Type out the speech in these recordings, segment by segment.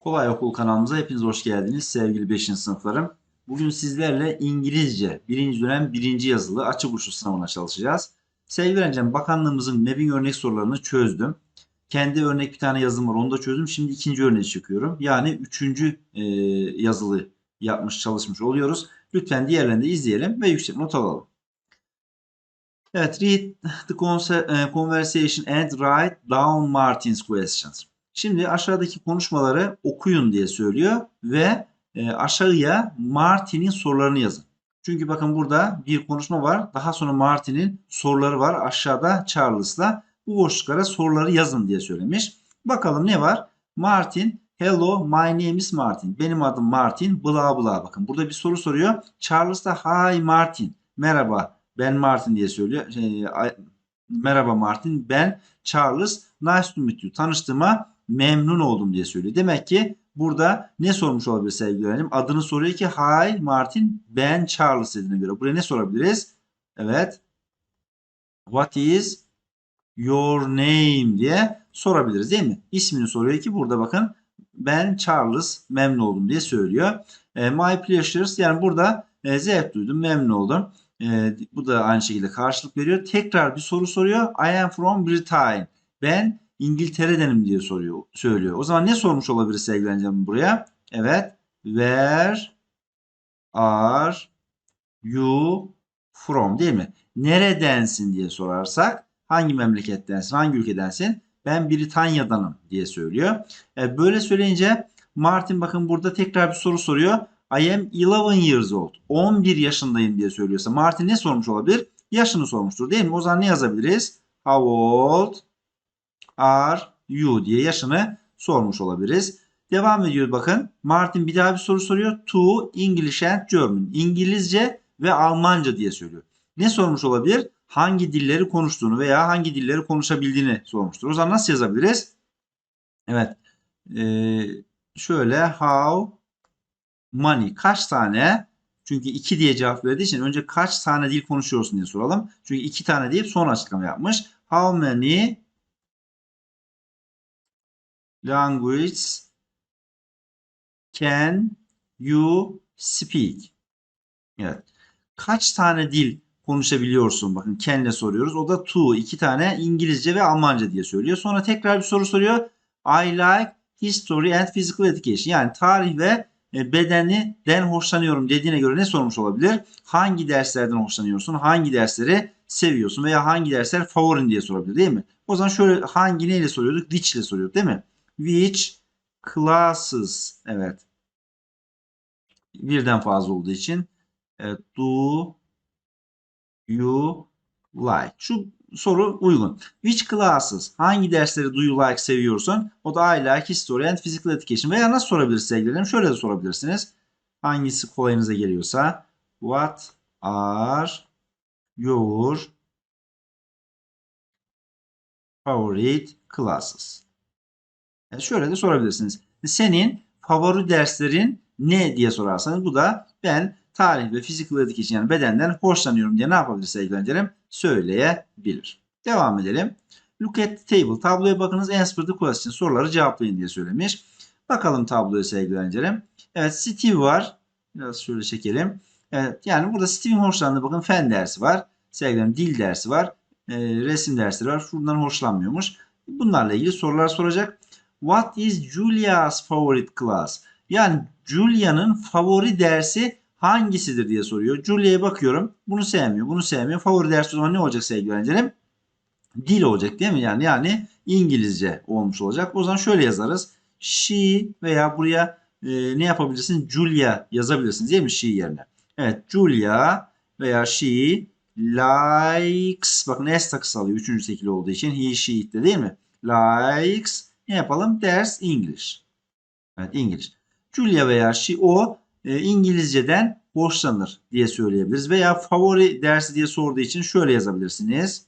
Kolay Okul kanalımıza hepiniz hoş geldiniz sevgili 5. sınıflarım. Bugün sizlerle İngilizce 1. dönem 1. yazılı açık uçlu sınavına çalışacağız. Sevgili öğrencim bakanlığımızın MEB'in örnek sorularını çözdüm. Kendi örnek bir tane yazım var onu da çözdüm. Şimdi ikinci örneği çıkıyorum. Yani üçüncü e, yazılı yapmış çalışmış oluyoruz. Lütfen diğerlerini de izleyelim ve yüksek not alalım. Evet, read the e, conversation and write down Martin's questions. Şimdi aşağıdaki konuşmaları okuyun diye söylüyor ve e, aşağıya Martin'in sorularını yazın. Çünkü bakın burada bir konuşma var. Daha sonra Martin'in soruları var. Aşağıda Charles'la bu boşluklara soruları yazın diye söylemiş. Bakalım ne var? Martin, hello my name is Martin. Benim adım Martin, bla bla. Bakın burada bir soru soruyor. Charles da hi Martin. Merhaba ben Martin diye söylüyor. Şey, merhaba Martin ben Charles. Nice to meet you. Tanıştığıma memnun oldum diye söylüyor. Demek ki burada ne sormuş olabilir sevgili öğrencim? Adını soruyor ki Hi Martin ben Charles dediğine göre. Buraya ne sorabiliriz? Evet. What is your name diye sorabiliriz değil mi? İsmini soruyor ki burada bakın ben Charles memnun oldum diye söylüyor. E, my pleasures yani burada e, zevk duydum memnun oldum. E, bu da aynı şekilde karşılık veriyor. Tekrar bir soru soruyor. I am from Britain. Ben İngiltere'denim diye soruyor, söylüyor. O zaman ne sormuş olabilir sevgili öğrencim buraya? Evet. Where are you from değil mi? Neredensin diye sorarsak hangi memlekettensin, hangi ülkedensin? Ben Britanya'danım diye söylüyor. E, böyle söyleyince Martin bakın burada tekrar bir soru soruyor. I am 11 years old. 11 yaşındayım diye söylüyorsa Martin ne sormuş olabilir? Yaşını sormuştur değil mi? O zaman ne yazabiliriz? How old are you diye yaşını sormuş olabiliriz. Devam ediyor bakın. Martin bir daha bir soru soruyor. To English and German. İngilizce ve Almanca diye söylüyor. Ne sormuş olabilir? Hangi dilleri konuştuğunu veya hangi dilleri konuşabildiğini sormuştur. O zaman nasıl yazabiliriz? Evet. Ee, şöyle how many kaç tane çünkü iki diye cevap verdiği için önce kaç tane dil konuşuyorsun diye soralım. Çünkü iki tane deyip sonra açıklama yapmış. How many languages can you speak? Evet. Kaç tane dil konuşabiliyorsun? Bakın can'le soruyoruz. O da two. iki tane İngilizce ve Almanca diye söylüyor. Sonra tekrar bir soru soruyor. I like history and physical education. Yani tarih ve e, bedenden hoşlanıyorum dediğine göre ne sormuş olabilir? Hangi derslerden hoşlanıyorsun? Hangi dersleri seviyorsun? Veya hangi dersler favorin diye sorabilir değil mi? O zaman şöyle hangi neyle soruyorduk? Which ile soruyorduk değil mi? Which classes? Evet. Birden fazla olduğu için evet, do you like? Şu soru uygun. Which classes? Hangi dersleri do you like seviyorsun? O da I like history and physical education. Veya nasıl sorabilirsiniz sevgililerim? Şöyle de sorabilirsiniz. Hangisi kolayınıza geliyorsa. What are your favorite classes? Yani şöyle de sorabilirsiniz. Senin favori derslerin ne diye sorarsanız bu da ben tarih ve physical education yani bedenden hoşlanıyorum diye ne yapabilir sevgili? Söyleyebilir. Devam edelim. Look at the table. Tabloya bakınız. Answer the question. Soruları cevaplayın diye söylemiş. Bakalım tabloya sevgili. Evet Steve var. Biraz şöyle çekelim. Evet yani burada Steve'in hoşlandığı bakın fen dersi var. Sevgilerim dil dersi var. e, resim dersleri var. Şundan hoşlanmıyormuş. Bunlarla ilgili sorular soracak. What is Julia's favorite class? Yani Julia'nın favori dersi hangisidir diye soruyor. Julia'ya bakıyorum. Bunu sevmiyor. Bunu sevmiyor. Favori dersi o zaman ne olacak sevgili öğrencilerim? Dil olacak değil mi? Yani yani İngilizce olmuş olacak. O zaman şöyle yazarız. She veya buraya e, ne yapabilirsin? Julia yazabilirsiniz değil mi? She yerine. Evet. Julia veya she likes bakın S takısı alıyor. Üçüncü tekil olduğu için he, she, it de değil mi? Likes ne yapalım? Ders English. Evet İngiliz. Julia veya she o e, İngilizceden hoşlanır diye söyleyebiliriz. Veya favori dersi diye sorduğu için şöyle yazabilirsiniz.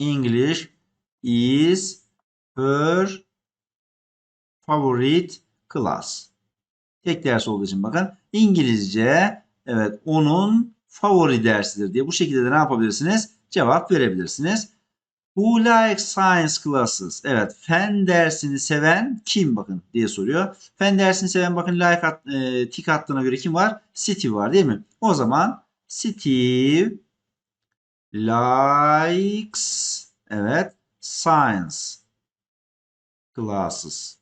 English is her favorite class. Tek ders olduğu için bakın İngilizce evet onun favori dersidir diye bu şekilde de ne yapabilirsiniz? Cevap verebilirsiniz. Who likes science classes? Evet, fen dersini seven kim bakın diye soruyor. Fen dersini seven bakın like at, e, tik attığına göre kim var? Steve var değil mi? O zaman Steve likes evet science classes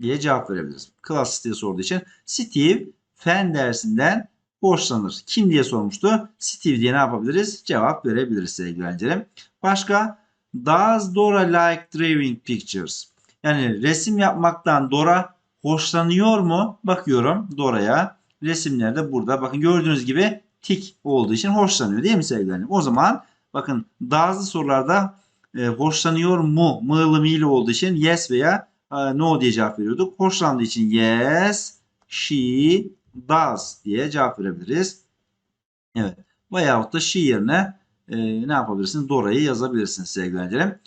diye cevap verebiliriz. Classes diye sorduğu için Steve fen dersinden hoşlanır. Kim diye sormuştu? Steve diye ne yapabiliriz? Cevap verebiliriz sevgili öğrencilerim. Başka? Does Dora like drawing pictures? Yani resim yapmaktan Dora hoşlanıyor mu? Bakıyorum Dora'ya. Resimlerde burada. Bakın gördüğünüz gibi tik olduğu için hoşlanıyor değil mi sevgili öğrencilerim? O zaman bakın does'lı sorularda e, hoşlanıyor mu? Mığlı mıylı olduğu için yes veya e, no diye cevap veriyorduk. Hoşlandığı için yes, she does diye cevap verebiliriz. Evet. Veyahut da she yerine e, ne yapabilirsiniz? Dora'yı yazabilirsiniz sevgili öğrencilerim.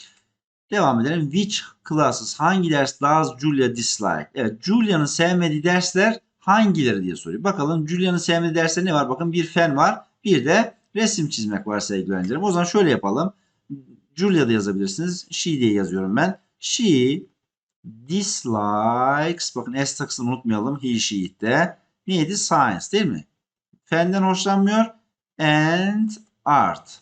Devam edelim. Which classes hangi ders does Julia dislike? Evet. Julia'nın sevmediği dersler hangileri diye soruyor. Bakalım Julia'nın sevmediği dersler ne var? Bakın bir fen var. Bir de resim çizmek var sevgili öğrencilerim. O zaman şöyle yapalım. Julia da yazabilirsiniz. She diye yazıyorum ben. She dislikes bakın S takısını unutmayalım. He, she, it de. Neydi? Science değil mi? Fenden hoşlanmıyor. And art.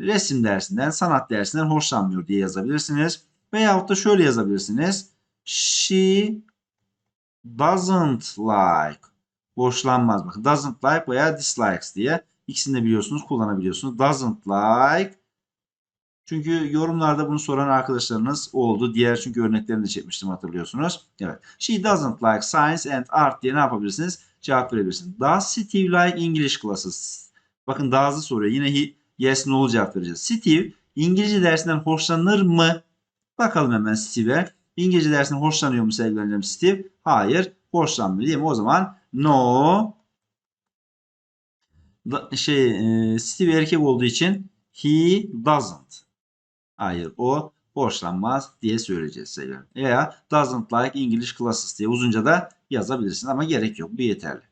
Resim dersinden, sanat dersinden hoşlanmıyor diye yazabilirsiniz. Veyahut da şöyle yazabilirsiniz. She doesn't like. Hoşlanmaz. Bakın doesn't like veya dislikes diye. İkisini de biliyorsunuz, kullanabiliyorsunuz. Doesn't like. Çünkü yorumlarda bunu soran arkadaşlarınız oldu. Diğer çünkü örneklerini de çekmiştim hatırlıyorsunuz. Evet. She doesn't like science and art diye ne yapabilirsiniz? Cevap verebilirsiniz. Does Steve like English classes? Bakın does'ı soruyor. Yine he, yes no cevap vereceğiz. Steve İngilizce dersinden hoşlanır mı? Bakalım hemen Steve'e. İngilizce dersinden hoşlanıyor mu sevgili Steve? Hayır. Hoşlanmıyor değil mi? O zaman no da, şey e, Steve erkek olduğu için he doesn't. Hayır o hoşlanmaz diye söyleyeceğiz sevgili. Veya doesn't like English classes diye uzunca da yazabilirsin ama gerek yok. Bu yeterli.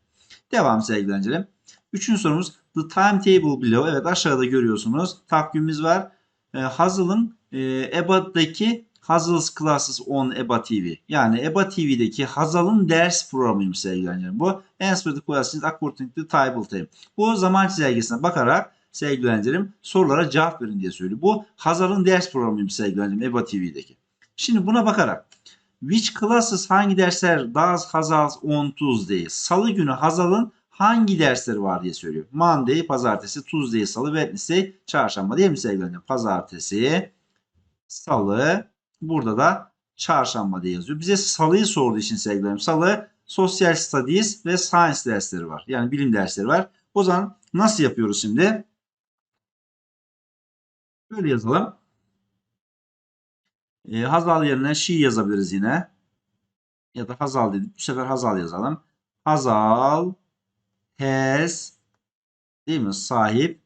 Devam sevgili öğrencilerim. Üçüncü sorumuz the timetable below. Evet aşağıda görüyorsunuz. Takvimimiz var. E, Hazel'ın e, EBA'daki Hazel's Classes on EBA TV. Yani EBA TV'deki Hazal'ın ders programıymış sevgili öğrencilerim. Bu answer the questions according to timetable. Bu zaman çizelgesine bakarak sevgili öğrencilerim sorulara cevap verin diye söylüyor. Bu Hazal'ın ders programıymış sevgili öğrencilerim EBA TV'deki. Şimdi buna bakarak which classes hangi dersler does Hazal's on Tuesday? Salı günü Hazal'ın hangi dersleri var diye söylüyor. Monday, pazartesi, Tuesday, salı, Wednesday, çarşamba değil mi sevgili öğrencilerim? Pazartesi, salı, burada da çarşamba diye yazıyor. Bize salıyı sorduğu için sevgili öğrencilerim. Salı, Social Studies ve Science dersleri var. Yani bilim dersleri var. O zaman nasıl yapıyoruz şimdi? Böyle yazalım. E, Hazal yerine she yazabiliriz yine. Ya da Hazal dedik. Bu sefer Hazal yazalım. Hazal has değil mi? Sahip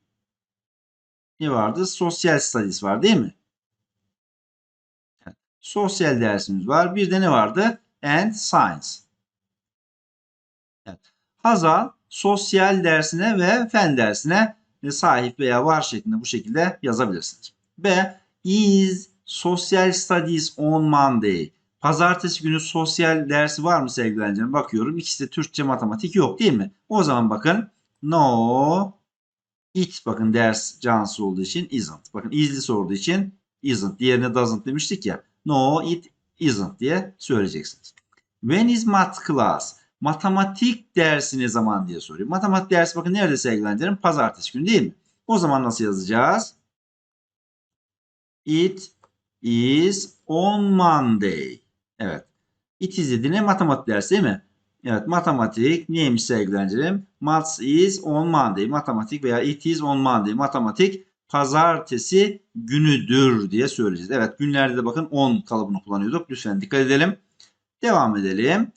ne vardı? Sosyal studies var değil mi? Sosyal dersimiz var. Bir de ne vardı? And science. Evet. Hazal sosyal dersine ve fen dersine sahip veya var şeklinde bu şekilde yazabilirsiniz. B. Is Social Studies on Monday. Pazartesi günü sosyal dersi var mı sevgili öğrencilerim? Bakıyorum. İkisi de Türkçe matematik yok değil mi? O zaman bakın no it bakın ders cansı olduğu için isn't. Bakın is'li sorduğu için isn't. Diğerine doesn't demiştik ya. No it isn't diye söyleyeceksiniz. When is math class? Matematik dersi ne zaman diye soruyor. Matematik dersi bakın nerede sevgili öğrencilerim? Pazartesi günü değil mi? O zaman nasıl yazacağız? It is on Monday. Evet. It is dediğine matematik dersi değil mi? Evet matematik neymiş sevgili öğrencilerim? Maths is on Monday. Matematik veya it is on Monday. Matematik pazartesi günüdür diye söyleyeceğiz. Evet günlerde de bakın 10 kalıbını kullanıyorduk. Lütfen dikkat edelim. Devam edelim.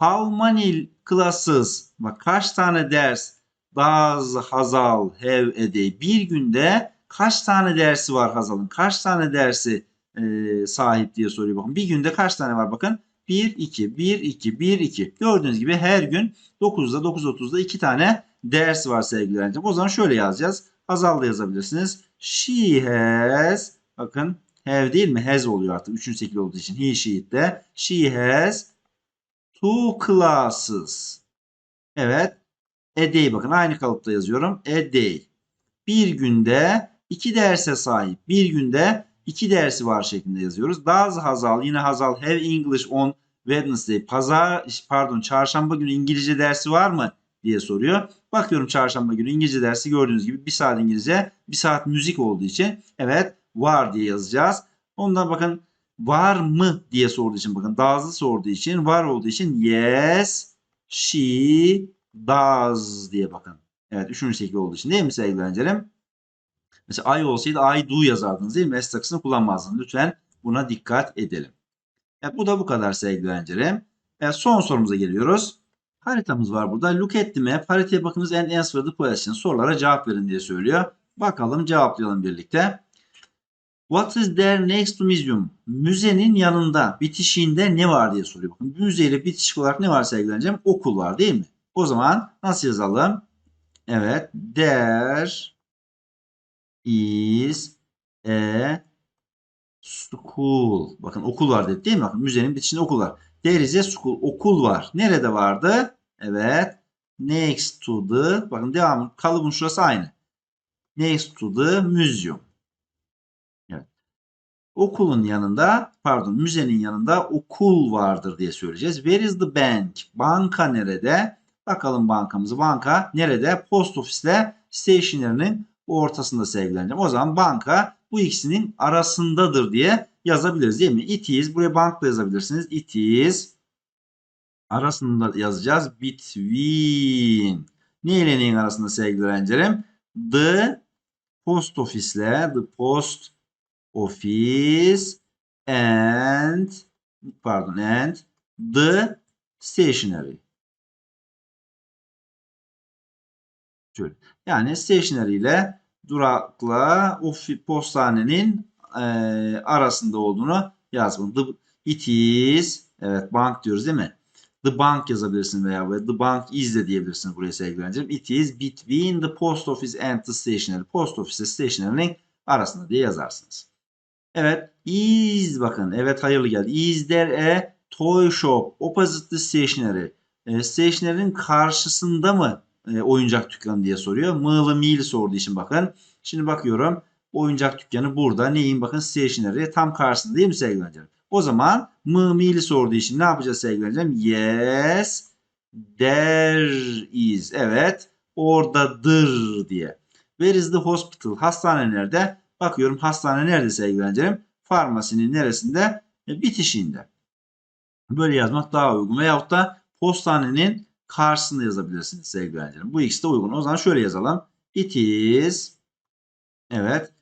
How many classes? Bak kaç tane ders does Hazal have a day? Bir günde kaç tane dersi var Hazal'ın? Kaç tane dersi e, sahip diye soruyor. Bakın bir günde kaç tane var bakın. 1, 2, 1, 2, 1, 2. Gördüğünüz gibi her gün 9'da 9.30'da 2 tane ders var sevgili öğrencim. O zaman şöyle yazacağız. Hazal da yazabilirsiniz. She has bakın have değil mi? Has oluyor artık. Üçüncü tekil olduğu için. He, she, de. She has two classes. Evet. A day bakın aynı kalıpta yazıyorum. A day. Bir günde iki derse sahip. Bir günde iki dersi var şeklinde yazıyoruz. Does Hazal yine Hazal have English on Wednesday. Pazar pardon çarşamba günü İngilizce dersi var mı diye soruyor. Bakıyorum çarşamba günü İngilizce dersi gördüğünüz gibi bir saat İngilizce bir saat müzik olduğu için evet var diye yazacağız. Ondan bakın var mı diye sorduğu için bakın does'ı sorduğu için var olduğu için yes she does diye bakın. Evet üçüncü şekli olduğu için değil mi sevgili öğrencilerim? Mesela I olsaydı I do yazardınız değil mi? S takısını kullanmazdınız. Lütfen buna dikkat edelim. Evet, bu da bu kadar sevgili öğrencilerim. Evet, son sorumuza geliyoruz. Haritamız var burada. Look at the map. Haritaya bakınız and answer the question. Sorulara cevap verin diye söylüyor. Bakalım cevaplayalım birlikte. What is there next to museum? Müzenin yanında, bitişiğinde ne var diye soruyor. Bakın müzeyle bitişik olarak ne var sevgili? Okul var değil mi? O zaman nasıl yazalım? Evet. There is a school. Bakın okul var dedi değil mi? Bakın müzenin bitişinde okul var. There is a school. Okul var. Nerede vardı? Evet. Next to the. Bakın devam. Kalıbın şurası aynı. Next to the museum. Okulun yanında pardon müzenin yanında okul vardır diye söyleyeceğiz. Where is the bank? Banka nerede? Bakalım bankamızı. Banka nerede? Post ofisle stationer'ının ortasında sevgileneceğim. O zaman banka bu ikisinin arasındadır diye yazabiliriz değil mi? It is. Buraya bank da yazabilirsiniz. It is. Arasında yazacağız. Between. Ne ile neyin arasında sevgili öğrencilerim? The post office'le the post office and pardon and the stationery. Şöyle. Yani stationery ile durakla o postanenin e, arasında olduğunu yazdım. The, it is evet bank diyoruz değil mi? The bank yazabilirsin veya the bank is de diyebilirsin buraya sevgili. It is between the post office and the stationery. Post office stationery'nin arasında diye yazarsınız. Evet. Is bakın. Evet hayırlı geldi. Is there a toy shop opposite the stationery? E, stationery'nin karşısında mı e, oyuncak dükkanı diye soruyor. Mığlı mil sorduğu için bakın. Şimdi bakıyorum. Oyuncak dükkanı burada. Neyin bakın stationery tam karşısında değil mi sevgili öğrencilerim? O zaman mı mili sorduğu için ne yapacağız sevgili öğrencilerim? Yes there is. Evet oradadır diye. Where is the hospital? Hastane nerede? Bakıyorum hastane nerede sevgili öğrencilerim? Farmasinin neresinde? E, bitişiğinde. Böyle yazmak daha uygun. Veyahut da postanenin karşısında yazabilirsiniz sevgili öğrencilerim. Bu ikisi de uygun. O zaman şöyle yazalım. It is evet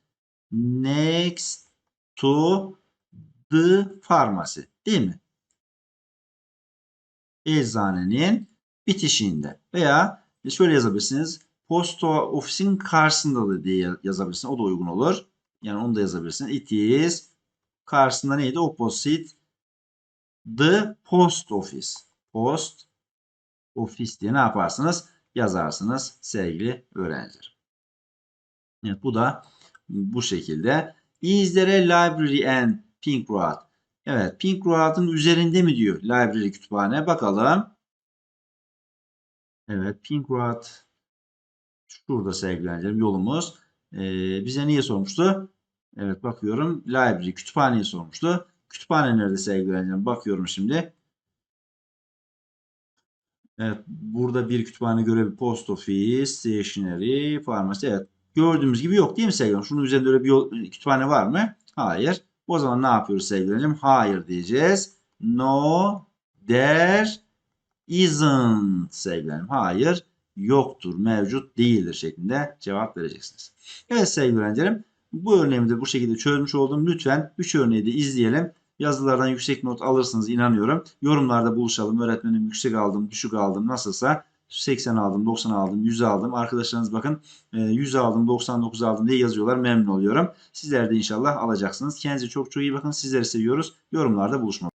next to the pharmacy değil mi? Eczanenin bitişiğinde veya şöyle yazabilirsiniz. Posta ofisin karşısında da diye yazabilirsiniz. O da uygun olur. Yani onu da yazabilirsiniz. It is karşısında neydi? Opposite the post office. Post office diye ne yaparsınız? Yazarsınız sevgili öğrenciler. Evet bu da bu şekilde. Is there a library and Pink Road? Evet Pink Road'ın üzerinde mi diyor library kütüphane. Bakalım. Evet Pink Road şurada sevgili öğrencilerim yolumuz. Ee, bize niye sormuştu? Evet bakıyorum library kütüphaneyi sormuştu. Kütüphane nerede sevgili öğrencilerim? Bakıyorum şimdi. Evet, burada bir kütüphane görevi, post office, stationery, farmasi. Evet, gördüğümüz gibi yok değil mi sevgilim? Şunun üzerinde öyle bir yol, kütüphane var mı? Hayır. O zaman ne yapıyoruz sevgilerim? Hayır diyeceğiz. No, there isn't sevgilerim. Hayır, yoktur, mevcut değildir şeklinde cevap vereceksiniz. Evet sevgili öğrencilerim, bu örneğimi de bu şekilde çözmüş oldum. Lütfen 3 örneği de izleyelim. Yazılardan yüksek not alırsınız inanıyorum. Yorumlarda buluşalım. Öğretmenim yüksek aldım, düşük aldım nasılsa 80 aldım, 90 aldım, 100 aldım. Arkadaşlarınız bakın 100 aldım, 99 aldım diye yazıyorlar. Memnun oluyorum. Sizler de inşallah alacaksınız. Kendinize çok çok iyi bakın. Sizleri seviyoruz. Yorumlarda buluşmak